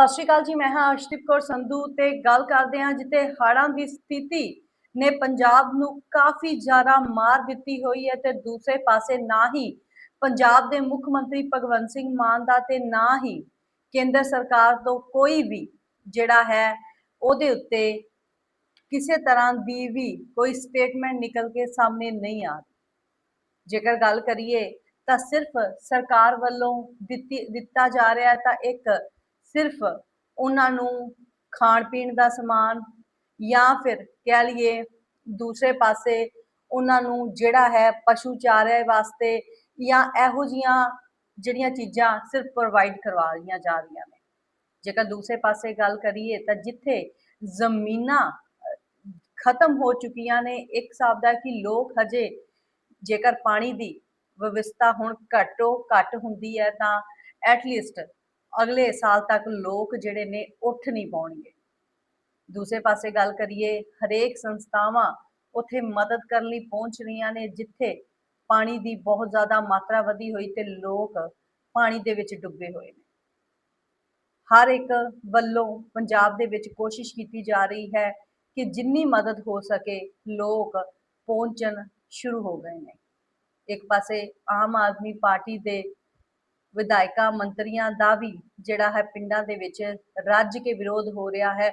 ਸਤਿ ਸ਼੍ਰੀ ਅਕਾਲ ਜੀ, ਮੈਂ ਹਾਂ ਅਰਸ਼ਦੀਪ ਕੌਰ ਸੰਧੂ ਤੇ ਗੱਲ ਕਰਦੇ ਹਾਂ ਜਿੱਥੇ ਹੜ੍ਹਾਂ ਦੀ ਸਥਿਤੀ ਨੇ ਪੰਜਾਬ ਨੂੰ ਕਾਫੀ ਜ਼ਿਆਦਾ ਮਾਰ ਦਿੱਤੀ ਹੋਈ ਹੈ ਤੇ ਦੂਸਰੇ ਪਾਸੇ ਨਾ ਹੀ ਪੰਜਾਬ ਦੇ ਮੁੱਖ ਮੰਤਰੀ ਭਗਵੰਤ ਸਿੰਘ ਮਾਨ ਦਾ ਤੇ ਨਾ ਹੀ ਕੇਂਦਰ ਸਰਕਾਰ ਤੋਂ ਕੋਈ ਵੀ ਜਿਹੜਾ ਹੈ ਉਹਦੇ ਉੱਤੇ ਕਿਸੇ ਤਰ੍ਹਾਂ ਦੀ ਵੀ ਕੋਈ ਸਟੇਟਮੈਂਟ ਨਿਕਲ ਕੇ ਸਾਹਮਣੇ ਨਹੀਂ ਆ ਜੇਕਰ ਗੱਲ ਕਰੀਏ ਤਾਂ ਸਿਰਫ ਸਰਕਾਰ ਵੱਲੋਂ ਦਿੱਤੀ, ਦਿੱਤਾ ਜਾ ਰਿਹਾ ਤਾਂ ਇੱਕ ਸਿਰਫ ਉਹਨਾਂ ਨੂੰ ਖਾਣ ਪੀਣ ਦਾ ਸਮਾਨ ਜਾਂ ਫਿਰ ਕਹਿ ਲਈਏ ਦੂਸਰੇ ਪਾਸੇ ਉਹਨਾਂ ਨੂੰ ਜਿਹੜਾ ਹੈ ਪਸ਼ੂ ਚਾਰੇ ਵਾਸਤੇ ਜਾਂ ਇਹੋ ਜੀਆਂ ਜਿਹੜੀਆਂ ਚੀਜ਼ਾਂ ਸਿਰਫ ਪ੍ਰੋਵਾਈਡ ਕਰਵਾ ਰਹੀਆਂ ਜਾ ਰਹੀਆਂ ਨੇ। ਜੇਕਰ ਦੂਸਰੇ ਪਾਸੇ ਗੱਲ ਕਰੀਏ ਤਾਂ ਜਿੱਥੇ ਜ਼ਮੀਨਾਂ ਖਤਮ ਹੋ ਚੁੱਕੀਆਂ ਨੇ, ਇੱਕ ਹਿਸਾਬ ਦਾ ਕਿ ਲੋਕ ਹਜੇ ਜੇਕਰ ਪਾਣੀ ਦੀ ਵਿਵਸਥਾ ਹੁਣ ਘੱਟੋ ਘੱਟ ਹੁੰਦੀ ਹੈ ਤਾਂ ਐਟਲੀਸਟ ਅਗਲੇ ਸਾਲ ਤੱਕ ਲੋਕ ਜਿਹੜੇ ਨੇ ਉੱਠ ਨਹੀਂ ਪਾਉਣਗੇ। ਦੂਸਰੇ ਪਾਸੇ ਗੱਲ ਕਰੀਏ, ਹਰੇਕ ਸੰਸਥਾਵਾਂ ਉੱਥੇ ਮਦਦ ਕਰਨ ਲਈ ਪਹੁੰਚ ਰਹੀਆਂ ਨੇ, ਜਿੱਥੇ ਪਾਣੀ ਦੀ ਬਹੁਤ ਜ਼ਿਆਦਾ ਮਾਤਰਾ ਵਧੀ ਹੋਈ ਤੇ ਲੋਕ ਪਾਣੀ ਦੇ ਵਿੱਚ ਡੁੱਬੇ ਹੋਏ ਨੇ। ਹਰ ਇੱਕ ਵੱਲੋਂ ਪੰਜਾਬ ਦੇ ਵਿੱਚ ਕੋਸ਼ਿਸ਼ ਕੀਤੀ ਜਾ ਰਹੀ ਹੈ ਕਿ ਜਿੰਨੀ ਮਦਦ ਹੋ ਸਕੇ, ਲੋਕ ਪਹੁੰਚਣ ਸ਼ੁਰੂ ਹੋ ਗਏ ਨੇ। ਇੱਕ ਪਾਸੇ ਆਮ ਆਦਮੀ ਪਾਰਟੀ ਦੇ ਵਿਧਾਇਕਾਂ, ਮੰਤਰੀਆਂ ਦਾ ਵੀ ਜਿਹੜਾ ਹੈ ਪਿੰਡਾਂ ਦੇ ਵਿੱਚ ਰੱਜ ਕੇ ਵਿਰੋਧ ਹੋ ਰਿਹਾ ਹੈ।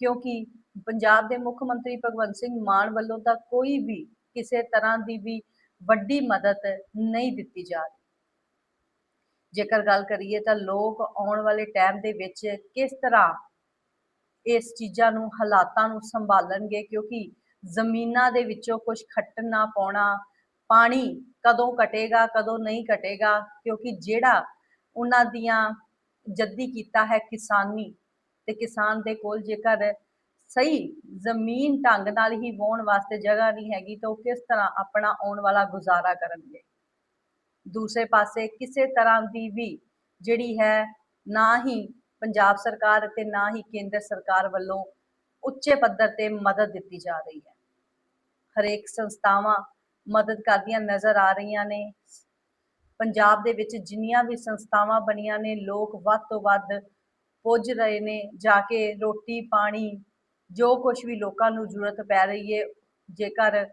ਕਿਉਂਕਿ ਪੰਜਾਬ ਦੇ ਮੁੱਖ ਮੰਤਰੀ ਭਗਵੰਤ ਸਿੰਘ ਮਾਨ ਵੱਲੋਂ ਤਾਂ ਕੋਈ ਵੀ ਕਿਸੇ ਤਰ੍ਹਾਂ ਦੀ ਵੀ ਵੱਡੀ ਮਦਦ ਨਹੀਂ ਦਿੱਤੀ ਜਾ ਰਹੀ। ਜੇਕਰ ਗੱਲ ਕਰੀਏ ਤਾਂ ਲੋਕ ਆਉਣ ਵਾਲੇ ਟਾਈਮ ਦੇ ਵਿੱਚ ਕਿਸ ਤਰ੍ਹਾਂ ਇਸ ਚੀਜ਼ਾਂ ਨੂੰ, ਹਾਲਾਤਾਂ ਨੂੰ ਸੰਭਾਲਣਗੇ? ਕਿਉਂਕਿ ਜ਼ਮੀਨਾਂ ਦੇ ਵਿੱਚੋਂ ਕੁਝ ਖੱਟਣਾ ਪਾਉਣਾ ਪਾਣੀ ਕਦੋਂ ਕਟੇਗਾ, ਕਦੋਂ ਨਹੀਂ ਕਟੇਗਾ, ਕਿਉਂਕਿ ਜਿਹੜਾ ਉਹਨਾਂ ਦੀਆਂ ਜੱਦੀ ਕੀਤਾ ਹੈ ਕਿਸਾਨੀ ਤੇ ਕਿਸਾਨ ਦੇ ਕੋਲ ਜੇਕਰ ਸਹੀ ਜ਼ਮੀਨ ਢੰਗ ਨਾਲ ਹੀ ਵਾਹੁਣ ਵਾਸਤੇ ਜਗ੍ਹਾ ਨਹੀਂ ਹੈਗੀ ਤਾਂ ਉਹ ਕਿਸ ਤਰ੍ਹਾਂ ਆਪਣਾ ਆਉਣ ਵਾਲਾ ਗੁਜ਼ਾਰਾ ਕਰਨਗੇ? ਦੂਸਰੇ ਪਾਸੇ ਕਿਸੇ ਤਰ੍ਹਾਂ ਦੀ ਵੀ ਜਿਹੜੀ ਹੈ ਨਾ ਹੀ ਪੰਜਾਬ ਸਰਕਾਰ ਅਤੇ ਨਾ ਹੀ ਕੇਂਦਰ ਸਰਕਾਰ ਵੱਲੋਂ ਉੱਚੇ ਪੱਧਰ ਤੇ ਮਦਦ ਦਿੱਤੀ ਜਾ ਰਹੀ ਹੈ। ਹਰੇਕ ਸੰਸਥਾਵਾਂ ਮਦਦ ਕਰਦੀਆਂ ਨਜ਼ਰ ਆ ਰਹੀਆਂ ਨੇ। ਪੰਜਾਬ ਦੇ ਵਿੱਚ ਜਿੰਨੀਆਂ ਵੀ ਸੰਸਥਾਵਾਂ ਬਣੀਆਂ ਨੇ, ਲੋਕ ਵੱਧ ਤੋਂ ਵੱਧ ਪੁੱਜ ਰਹੇ ਨੇ, ਜਾ ਕੇ ਰੋਟੀ, ਪਾਣੀ, ਜੋ ਕੁਝ ਵੀ ਲੋਕਾਂ ਨੂੰ ਜ਼ਰੂਰਤ ਪੈ ਰਹੀ ਹੈ ਜੇਕਰ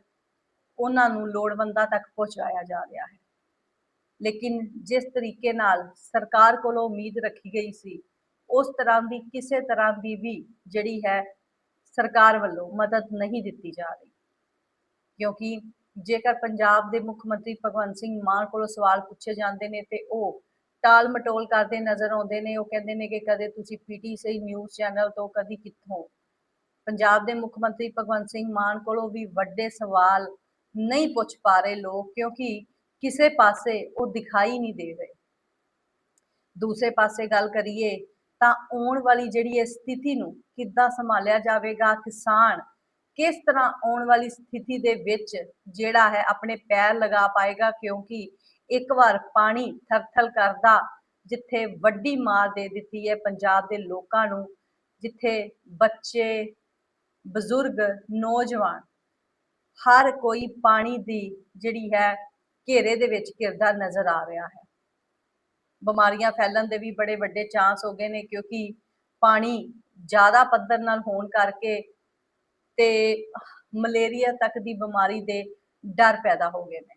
ਉਹਨਾਂ ਨੂੰ ਲੋੜਵੰਦਾਂ ਤੱਕ ਪਹੁੰਚਾਇਆ ਜਾ ਰਿਹਾ ਹੈ। ਲੇਕਿਨ ਜਿਸ ਤਰੀਕੇ ਨਾਲ ਸਰਕਾਰ ਕੋਲੋਂ ਉਮੀਦ ਰੱਖੀ ਗਈ ਸੀ, ਉਸ ਤਰ੍ਹਾਂ ਦੀ ਕਿਸੇ ਤਰ੍ਹਾਂ ਦੀ ਵੀ ਜਿਹੜੀ ਹੈ, ਸਰਕਾਰ ਵੱਲੋਂ ਮਦਦ ਨਹੀਂ ਦਿੱਤੀ ਜਾ ਰਹੀ। ਕਿਉਂਕਿ ਜੇਕਰ ਪੰਜਾਬ ਦੇ ਮੁੱਖ ਮੰਤਰੀ ਭਗਵੰਤ ਸਿੰਘ ਮਾਨ ਕੋਲੋਂ ਸਵਾਲ ਪੁੱਛੇ ਜਾਂਦੇ ਨੇ ਤੇ ਉਹ ਟਾਲ ਮਟੋਲ ਕਰਦੇ ਨਜ਼ਰ ਆਉਂਦੇ ਨੇ, ਉਹ ਕਹਿੰਦੇ ਨੇ ਕਿ ਕਦੇ ਤੁਸੀਂ ਪੀਟੀਸੀ ਨਿਊਜ਼ ਚੈਨਲ ਤੋਂ ਕਦੀ ਕਿੱਥੋਂ? ਪੰਜਾਬ ਦੇ ਮੁੱਖ ਮੰਤਰੀ ਭਗਵੰਤ ਸਿੰਘ ਮਾਨ ਕੋਲੋਂ ਵੀ ਵੱਡੇ ਸਵਾਲ ਨਹੀਂ ਪੁੱਛ ਪਾ ਰਹੇ ਲੋਕ, ਕਿਉਂਕਿ ਕਿਸੇ ਪਾਸੇ ਉਹ ਦਿਖਾਈ ਨਹੀਂ ਦੇ ਰਹੇ। ਦੂਸਰੇ ਪਾਸੇ ਗੱਲ ਕਰੀਏ ਤਾਂ ਆਉਣ ਵਾਲੀ ਜਿਹੜੀ ਇਹ ਸਥਿਤੀ ਨੂੰ ਕਿੱਦਾਂ ਸੰਭਾਲਿਆ ਜਾਵੇਗਾ, ਕਿਸਾਨ ਕਿਸ ਤਰ੍ਹਾਂ ਆਉਣ ਵਾਲੀ ਸਥਿਤੀ ਦੇ ਵਿੱਚ ਜਿਹੜਾ ਹੈ ਆਪਣੇ ਪੈਰ ਲਗਾ ਪਾਏਗਾ? ਕਿਉਂਕਿ ਇੱਕ ਵਾਰ ਪਾਣੀ ਥਰਥਲ ਕਰਦਾ, ਜਿੱਥੇ ਵੱਡੀ ਮਾਰ ਦੇ ਦਿੱਤੀ ਹੈ ਪੰਜਾਬ ਦੇ ਲੋਕਾਂ ਨੂੰ, ਜਿੱਥੇ ਬੱਚੇ, ਬਜ਼ੁਰਗ, ਨੌਜਵਾਨ ਹਰ ਕੋਈ ਪਾਣੀ ਦੀ ਜਿਹੜੀ ਹੈ ਘੇਰੇ ਦੇ ਵਿੱਚ ਘਿਰਦਾ ਨਜ਼ਰ ਆ ਰਿਹਾ ਹੈ। ਬਿਮਾਰੀਆਂ ਫੈਲਣ ਦੇ ਵੀ ਬੜੇ ਵੱਡੇ ਚਾਂਸ ਹੋ ਗਏ ਨੇ ਕਿਉਂਕਿ ਪਾਣੀ ਜ਼ਿਆਦਾ ਪੱਧਰ ਨਾਲ ਹੋਣ ਕਰਕੇ ਤੇ ਮਲੇਰੀਆ ਤੱਕ ਦੀ ਬਿਮਾਰੀ ਦੇ ਡਰ ਪੈਦਾ ਹੋ ਗਏ ਨੇ।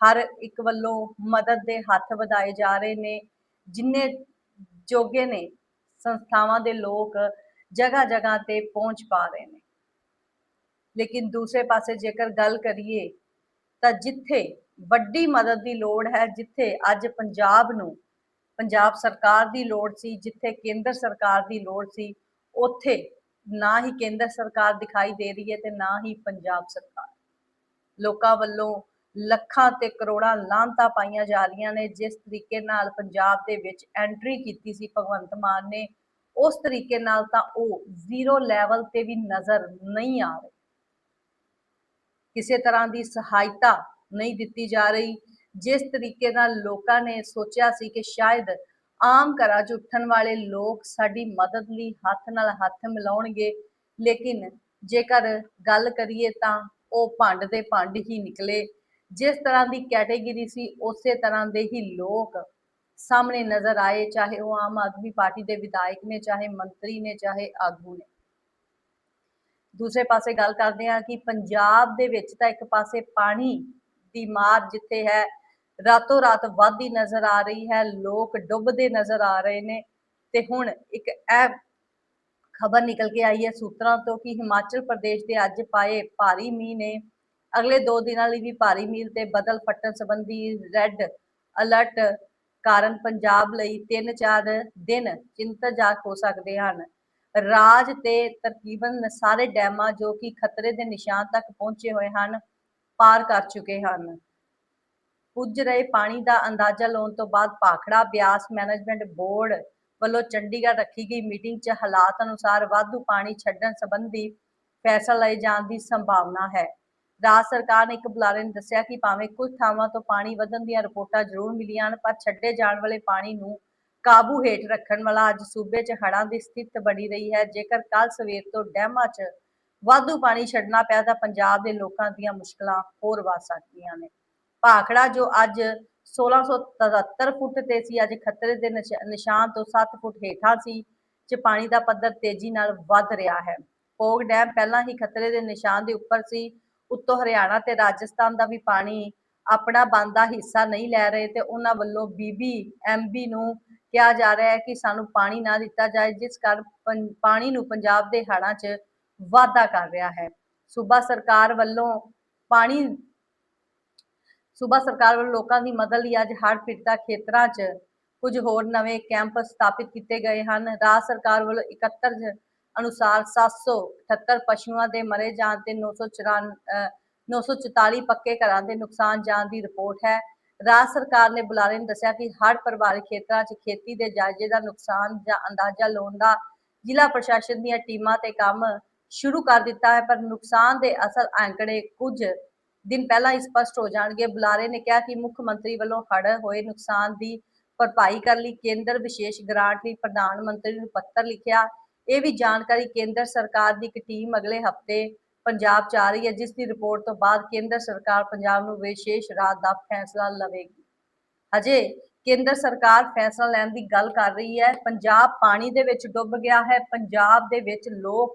ਹਰ ਇੱਕ ਵੱਲੋਂ ਮਦਦ ਦੇ ਹੱਥ ਵਧਾਏ ਜਾ ਰਹੇ ਨੇ, ਜਿੰਨੇ ਜੋਗੇ ਨੇ, ਸੰਸਥਾਵਾਂ ਦੇ ਲੋਕ ਜਗ੍ਹਾ ਜਗ੍ਹਾ ਤੇ ਪਹੁੰਚ ਪਾ ਰਹੇ ਨੇ। ਲੇਕਿਨ ਦੂਸਰੇ ਪਾਸੇ ਜੇਕਰ ਗੱਲ ਕਰੀਏ, ਤਾਂ ਜਿੱਥੇ ਵੱਡੀ ਮਦਦ ਦੀ ਲੋੜ ਹੈ, ਜਿੱਥੇ ਅੱਜ ਪੰਜਾਬ ਨੂੰ, ਪੰਜਾਬ ਸਰਕਾਰ ਦੀ ਲੋੜ ਸੀ, ਜਿੱਥੇ ਕੇਂਦਰ ਸਰਕਾਰ ਦੀ ਲੋੜ ਸੀ, ਉੱਥੇ ਨਾ ਹੀ ਕੇਂਦਰ ਸਰਕਾਰ ਦਿਖਾਈ ਦੇ ਰਹੀ ਹੈ ਤੇ ਨਾ ਹੀ ਪੰਜਾਬ ਸਰਕਾਰ। ਲੋਕਾਂ ਵੱਲੋਂ ਲੱਖਾਂ ਤੇ ਕਰੋੜਾਂ ਲਾਂਤਾਂ ਪਾਈਆਂ ਜਾ ਰਹੀਆਂ ਨੇ, ਜਿਸ ਤਰੀਕੇ ਨਾਲ ਪੰਜਾਬ ਦੇ ਵਿੱਚ ਐਂਟਰੀ ਕੀਤੀ ਸੀ ਭਗਵੰਤ ਮਾਨ ਨੇ, ਉਸ ਤਰੀਕੇ ਨਾਲ ਤਾਂ ਉਹ ਜ਼ੀਰੋ ਲੈਵਲ ਤੇ ਵੀ ਨਜ਼ਰ ਨਹੀਂ ਆ ਰਹੇ। ਕਿਸੇ ਤਰ੍ਹਾਂ ਦੀ ਸਹਾਇਤਾ ਨਹੀਂ ਦਿੱਤੀ ਜਾ ਰਹੀ, ਜਿਸ ਤਰੀਕੇ ਨਾਲ ਲੋਕਾਂ ਨੇ ਸੋਚਿਆ ਸੀ ਕਿ ਸ਼ਾਇਦ ਆਮ ਘਰਾਂ 'ਚ ਉੱਠਣ ਵਾਲੇ ਲੋਕ ਸਾਡੀ ਮਦਦ ਲਈ ਹੱਥ ਨਾਲ ਹੱਥ ਮਿਲਾਉਣਗੇ। ਲੇਕਿਨ ਜੇਕਰ ਗੱਲ ਕਰੀਏ ਤਾਂ ਉਹ ਭੰਡ ਦੇ ਭੰਡ ਹੀ ਨਿਕਲੇ। ਜਿਸ ਤਰ੍ਹਾਂ ਦੀ ਕੈਟੇਗਰੀ ਸੀ, ਉਸੇ ਤਰ੍ਹਾਂ ਦੇ ਹੀ ਲੋਕ ਸਾਹਮਣੇ ਨਜ਼ਰ ਆਏ, ਚਾਹੇ ਉਹ ਆਮ ਆਦਮੀ ਪਾਰਟੀ ਦੇ ਵਿਧਾਇਕ ਨੇ, ਚਾਹੇ ਮੰਤਰੀ ਨੇ, ਚਾਹੇ ਆਗੂ ਨੇ। ਦੂਸਰੇ ਪਾਸੇ ਗੱਲ ਕਰਦੇ ਹਾਂ ਕਿ ਪੰਜਾਬ ਦੇ ਵਿੱਚ ਤਾਂ ਇੱਕ ਪਾਸੇ ਪਾਣੀ ਦੀ ਮਾਰ ਜਿੱਥੇ ਹੈ ਰਾਤੋਂ ਰਾਤ ਵੱਧਦੀ ਨਜ਼ਰ ਆ ਰਹੀ ਹੈ, ਲੋਕ ਡੁੱਬਦੇ ਨਜ਼ਰ ਆ ਰਹੇ ਨੇ ਤੇ ਹੁਣ ਇੱਕ ਇਹ ਖਬਰ ਨਿਕਲ ਕੇ ਆਈ ਹੈ ਸੂਤਰਾਂ ਤੋਂ ਕਿ ਹਿਮਾਚਲ ਪ੍ਰਦੇਸ਼ ਦੇ ਅੱਜ ਪਾਏ ਭਾਰੀ ਮੀਂਹ ਨੇ। ਅਗਲੇ 2 ਦਿਨਾਂ ਲਈ ਵੀ ਭਾਰੀ ਮੀਂਹ ਤੇ ਬਦਲ ਫਟਣ ਸੰਬੰਧੀ ਰੈੱਡ ਅਲਰਟ ਕਾਰਨ ਪੰਜਾਬ ਲਈ 3-4 ਦਿਨ ਚਿੰਤਾਜਨਕ ਹੋ ਸਕਦੇ ਹਨ। ਰਾਜ ਤੇ ਤਕਰੀਬਨ ਸਾਰੇ ਡੈਮਾਂ ਜੋ ਕਿ ਖਤਰੇ ਦੇ ਨਿਸ਼ਾਨ ਤੱਕ ਪਹੁੰਚੇ ਹੋਏ ਹਨ, ਪਾਰ ਕਰ ਚੁੱਕੇ ਹਨ। ਪੁੱਜ ਰਹੇ, ਪਾਣੀ ਦਾ ਅੰਦਾਜ਼ਾ ਲਾਉਣ ਤੋਂ ਬਾਅਦ ਭਾਖੜਾ ਬਿਆਸ ਮੈਨੇਜਮੈਂਟ ਬੋਰਡ ਵੱਲੋਂ ਚੰਡੀਗੜ੍ਹ ਰੱਖੀ ਗਈ ਮੀਟਿੰਗ 'ਚ ਹਾਲਾਤ ਅਨੁਸਾਰ ਵਾਧੂ ਪਾਣੀ ਛੱਡਣ ਸੰਬੰਧੀ ਫੈਸਲਾ ਲਏ ਜਾਣ ਦੀ ਸੰਭਾਵਨਾ ਹੈ। ਰਾਜ ਸਰਕਾਰ ਨੇ ਇੱਕ ਬੁਲਾਰੇ ਨੇ ਦੱਸਿਆ ਕਿ ਭਾਵੇਂ ਕੁਝ ਥਾਵਾਂ ਤੋਂ ਪਾਣੀ ਵਧਣ ਦੀਆਂ ਰਿਪੋਰਟਾਂ ਜ਼ਰੂਰ ਮਿਲੀਆਂ ਹਨ, ਪਰ ਛੱਡੇ ਜਾਣ ਵਾਲੇ ਪਾਣੀ ਨੂੰ ਕਾਬੂ ਹੇਠ ਰੱਖਣ ਵਾਲਾ ਅੱਜ ਸੂਬੇ 'ਚ ਹੜ੍ਹਾਂ ਦੀ ਸਥਿਤੀ ਬਣੀ ਰਹੀ ਹੈ। ਜੇਕਰ ਕੱਲ ਸਵੇਰ ਤੋਂ ਡੈਮਾਂ 'ਚ ਵਾਧੂ ਪਾਣੀ ਛੱਡਣਾ ਪਿਆ ਤਾਂ ਪੰਜਾਬ ਦੇ ਲੋਕਾਂ ਦੀਆਂ ਮੁਸ਼ਕਲਾਂ ਹੋਰ ਵੱਧ ਸਕਦੀਆਂ ਨੇ। ਭਾਖੜਾ, ਜੋ ਅੱਜ 1677 ਫੁੱਟ ਤੇ ਸੀ, ਅੱਜ ਖਤਰੇ ਦੇ ਨਿਸ਼- ਨਿਸ਼ਾਨ ਤੋਂ 7 ਫੁੱਟ ਹੇਠਾਂ ਸੀ, ਚ ਪਾਣੀ ਦਾ ਪੱਧਰ ਤੇਜ਼ੀ ਨਾਲ ਵੱਧ ਰਿਹਾ ਹੈ। ਪੋਗ ਡੈਮ ਪਹਿਲਾਂ ਹੀ ਖਤਰੇ ਦੇ ਨਿਸ਼ਾਨ ਦੇ ਉੱਪਰ ਸੀ। ਉੱਤੋਂ ਹਰਿਆਣਾ ਤੇ ਰਾਜਸਥਾਨ ਦਾ ਵੀ ਪਾਣੀ ਆਪਣਾ ਬੰਦਾ ਹਿੱਸਾ ਨਹੀਂ ਲੈ ਰਹੇ ਤੇ ਉਹਨਾਂ ਵੱਲੋਂ ਬੀਬੀ ਐਮਬੀ ਨੂੰ ਕਿਹਾ ਜਾ ਰਿਹਾ ਹੈ ਕਿ ਸਾਨੂੰ ਪਾਣੀ ਨਾ ਦਿੱਤਾ ਜਾਏ, ਜਿਸ ਕਾਰਨ ਪੰ- ਪਾਣੀ ਨੂੰ ਪੰਜਾਬ ਦੇ ਹੜ੍ਹਾਂ 'ਚ ਵਾਧਾ ਕਰ ਰਿਹਾ ਹੈ। ਸੂਬਾ ਸਰਕਾਰ ਵੱਲੋਂ ਪਾਣੀ ਸੂਬਾ ਸਰਕਾਰ ਵੱਲੋਂ ਲੋਕਾਂ ਦੀ ਮਦਦ ਲਈ ਅੱਜ ਹੜ੍ਹ ਪੀੜਤਾ ਖੇਤਰਾਂ 'ਚ ਕੁਝ ਹੋਰ ਨਵੇਂ ਕੈਂਪ ਸਥਾਪਿਤ ਕੀਤੇ ਗਏ ਹਨ। ਰਾਜ ਸਰਕਾਰ ਵੱਲੋਂ 71 ਅਨੁਸਾਰ 778 ਪਸ਼ੂਆਂ ਦੇ ਮਰੇ ਜਾਣ ਤੇ 994 944 ਪੱਕੇ ਘਰਾਂ ਦੇ ਨੁਕਸਾਨ ਜਾਣ ਦੀ ਰਿਪੋਰਟ ਹੈ। ਰਾਜ ਸਰਕਾਰ ਨੇ ਬੁਲਾਰੇ ਨੇ ਦੱਸਿਆ ਕਿ ਹੜ੍ਹ ਪ੍ਰਭਾਵਿਤ ਖੇਤਰਾਂ 'ਚ ਖੇਤੀ ਦੇ ਜਾਇਜ਼ੇ ਦਾ ਨੁਕਸਾਨ ਜਾਂ ਅੰਦਾਜ਼ਾ ਲਾਉਣ ਦਾ ਜ਼ਿਲ੍ਹਾ ਪ੍ਰਸ਼ਾਸਨ ਦੀਆਂ ਟੀਮਾਂ ਤੇ ਕੰਮ ਸ਼ੁਰੂ ਕਰ ਦਿੱਤਾ ਹੈ, ਪਰ ਨੁਕਸਾਨ ਦੇ ਅਸਲ ਅੰਕੜੇ ਕੁਝ ਦਿਨ ਪਹਿਲਾਂ ਹੀ ਸਪਸ਼ਟ ਹੋ ਜਾਣਗੇ। ਬੁਲਾਰੇ ਨੇ ਕਿਹਾ ਕਿ ਮੁੱਖ ਮੰਤਰੀ ਵੱਲੋਂ ਹੜ੍ਹ ਹੋਏ ਨੁਕਸਾਨ ਦੀ ਭਰਪਾਈ ਕਰਨ ਲਈ ਕੇਂਦਰ ਵਿਸ਼ੇਸ਼ ਗ੍ਰਾਂਟ ਲਈ ਪ੍ਰਧਾਨ ਮੰਤਰੀ ਨੂੰ ਪੱਤਰ ਲਿਖਿਆ। ਇਹ ਵੀ ਜਾਣਕਾਰੀ ਕੇਂਦਰ ਸਰਕਾਰ ਦੀ ਇੱਕ ਟੀਮ ਅਗਲੇ ਹਫ਼ਤੇ ਪੰਜਾਬ 'ਚ ਆ ਰਹੀ ਹੈ, ਜਿਸ ਦੀ ਰਿਪੋਰਟ ਤੋਂ ਬਾਅਦ ਕੇਂਦਰ ਸਰਕਾਰ ਪੰਜਾਬ ਨੂੰ ਵਿਸ਼ੇਸ਼ ਰਾਹਤ ਦਾ ਫੈਸਲਾ ਲਵੇਗੀ। ਅਜੇ ਕੇਂਦਰ ਸਰਕਾਰ ਫੈਸਲਾ ਲੈਣ ਦੀ ਗੱਲ ਕਰ ਰਹੀ ਹੈ। ਪੰਜਾਬ ਪਾਣੀ ਦੇ ਵਿੱਚ ਡੁੱਬ ਗਿਆ ਹੈ। ਪੰਜਾਬ ਦੇ ਵਿੱਚ ਲੋਕ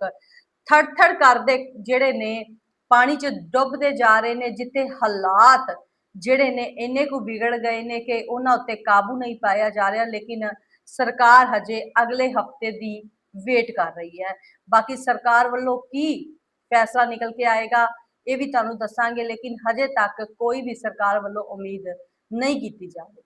ਥੜ-ਥੜ ਕਰਦੇ ਜਿਹੜੇ ਨੇ ਪਾਣੀ 'ਚ ਡੁੱਬਦੇ ਜਾ ਰਹੇ ਨੇ, ਜਿੱਥੇ ਹਾਲਾਤ ਜਿਹੜੇ ਨੇ ਇੰਨੇ ਕੁ ਵਿਗੜ ਗਏ ਨੇ ਕਿ ਉਹਨਾਂ ਉੱਤੇ ਕਾਬੂ ਨਹੀਂ ਪਾਇਆ ਜਾ ਰਿਹਾ, ਲੇਕਿਨ ਸਰਕਾਰ ਹਜੇ ਅਗਲੇ ਹਫ਼ਤੇ ਦੀ ਵੇਟ ਕਰ ਰਹੀ ਹੈ। ਬਾਕੀ ਸਰਕਾਰ ਵੱਲੋਂ ਕੀ ਫੈਸਲਾ ਨਿਕਲ ਕੇ ਆਏਗਾ, ਇਹ ਵੀ ਤੁਹਾਨੂੰ ਦੱਸਾਂਗੇ, ਲੇਕਿਨ ਹਜੇ ਤੱਕ ਕੋਈ ਵੀ ਸਰਕਾਰ ਵੱਲੋਂ ਉਮੀਦ ਨਹੀਂ ਕੀਤੀ ਜਾ ਰਹੀ।